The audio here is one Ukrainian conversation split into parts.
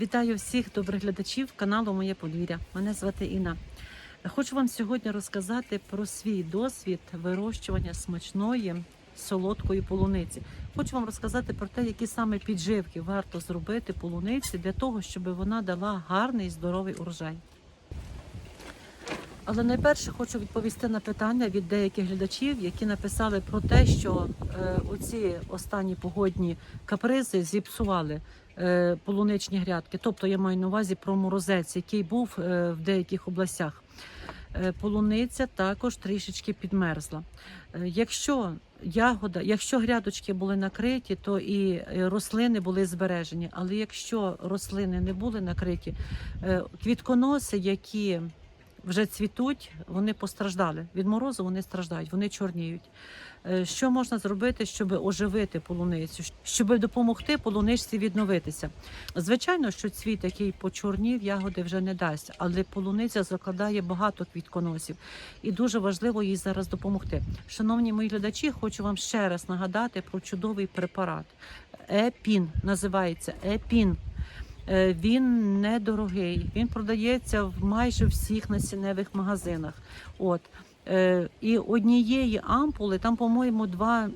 Вітаю всіх добрих глядачів каналу Моє подвір'я. Мене звати Інна. Хочу вам сьогодні розказати про свій досвід вирощування смачної солодкої полуниці. Хочу вам розказати про те, які саме підживки варто зробити полуниці для того, щоб вона дала гарний і здоровий урожай. Але найперше хочу відповісти на питання від деяких глядачів, які написали про те, що е, оці останні погодні капризи зіпсували полуничні грядки. Тобто я маю на увазі про морозець, який був е, в деяких областях. Е, полуниця також трішечки підмерзла. Е, якщо ягода, якщо грядочки були накриті, то і е, рослини були збережені. Але якщо рослини не були накриті, е, квітконоси, які вже цвітуть, вони постраждали. Від морозу вони страждають, вони чорніють. Е, Що можна зробити, щоб оживити полуницю, щоб допомогти полуничці відновитися? Звичайно, що цвіт, який почорнів, ягоди вже не дасть, але полуниця закладає багато квітконосів, і дуже важливо їй зараз допомогти. Шановні мої глядачі, хочу вам ще раз нагадати про чудовий препарат. Епін називається Епін. Е, Він недорогий, він продається в майже всіх насінневих магазинах. От. Е, І однієї ампули, там, по-моєму, два,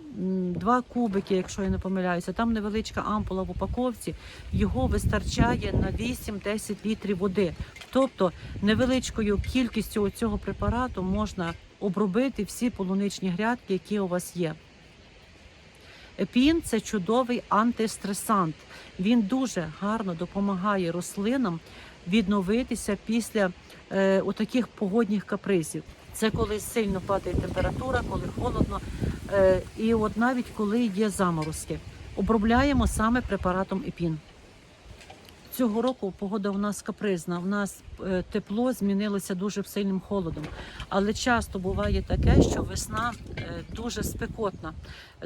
два кубики, якщо я не помиляюся, там невеличка ампула в упаковці, його вистачає на 8-10 літрів води. Тобто невеличкою кількістю цього препарату можна обробити всі полуничні грядки, які у вас є. Епін це чудовий антистресант. Він дуже гарно допомагає рослинам відновитися після е, отаких погодних капризів. Це коли сильно падає температура, коли холодно, е, і от навіть коли є заморозки. Обробляємо саме препаратом епін. Цього року погода у нас капризна. У нас е, тепло змінилося дуже сильним холодом. Але часто буває таке, що весна е, дуже спекотна,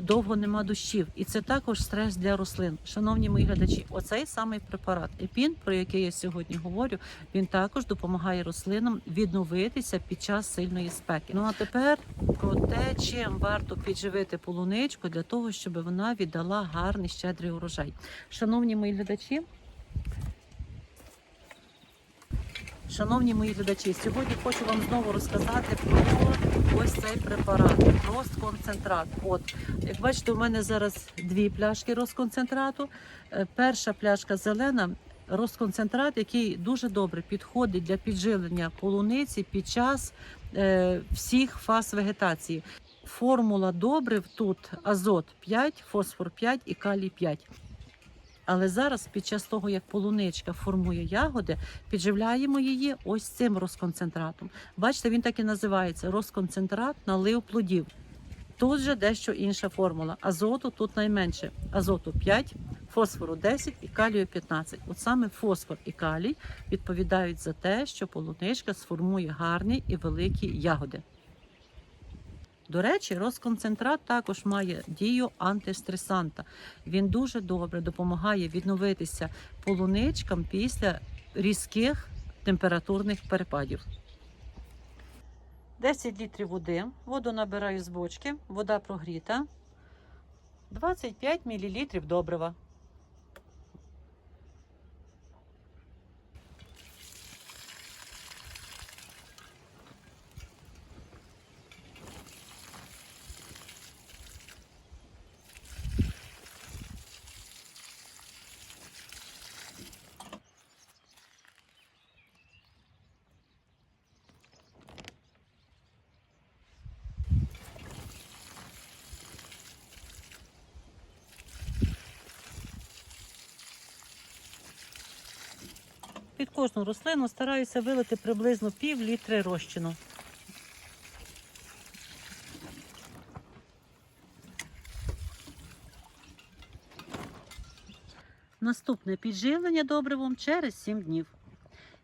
довго нема дощів. І це також стрес для рослин. Шановні мої глядачі, оцей самий препарат епін, про який я сьогодні говорю, він також допомагає рослинам відновитися під час сильної спеки. Ну а тепер про те, чим варто підживити полуничку для того, щоб вона віддала гарний щедрий урожай. Шановні мої глядачі. Шановні мої глядачі, сьогодні хочу вам знову розказати про ось цей препарат розконцентрат. От, як бачите, у мене зараз дві пляшки розконцентрату. Е, Перша пляшка зелена. Розконцентрат, який дуже добре підходить для підживлення полуниці під час е, всіх фаз вегетації. Формула добрив тут азот 5, фосфор 5 і калій 5. Але зараз, під час того, як полуничка формує ягоди, підживляємо її ось цим розконцентратом. Бачите, він так і називається розконцентрат налив плодів. Тут же дещо інша формула. Азоту тут найменше. Азоту 5, фосфору 10 і калію 15. От саме фосфор і калій відповідають за те, що полуничка сформує гарні і великі ягоди. До речі, розконцентрат також має дію антистресанта. Він дуже добре допомагає відновитися полуничкам після різких температурних перепадів. 10 літрів води. Воду набираю з бочки, вода прогріта. 25 мл добрива. Під кожну рослину стараюся вилити приблизно пів літри розчину. Наступне підживлення добривом через 7 днів.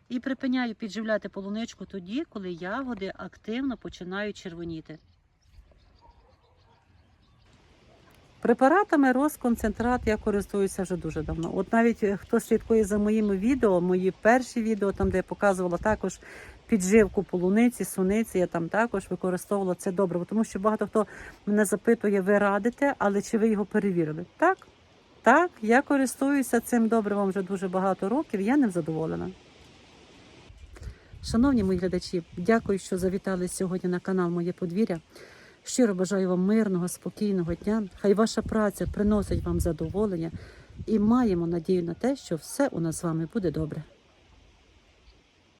І припиняю підживляти полуничку тоді, коли ягоди активно починають червоніти. Препаратами розконцентрат я користуюся вже дуже давно. От навіть е, хто слідкує за моїми відео, мої перші відео, там де я показувала також підживку полуниці, суниці, я там також використовувала це добре, тому що багато хто мене запитує, ви радите, але чи ви його перевірили? Так, Так, я користуюся цим добривом вже дуже багато років, я ним задоволена. Шановні мої глядачі, дякую, що завітали сьогодні на канал Моє подвір'я. Щиро бажаю вам мирного, спокійного дня. Хай ваша праця приносить вам задоволення і маємо надію на те, що все у нас з вами буде добре.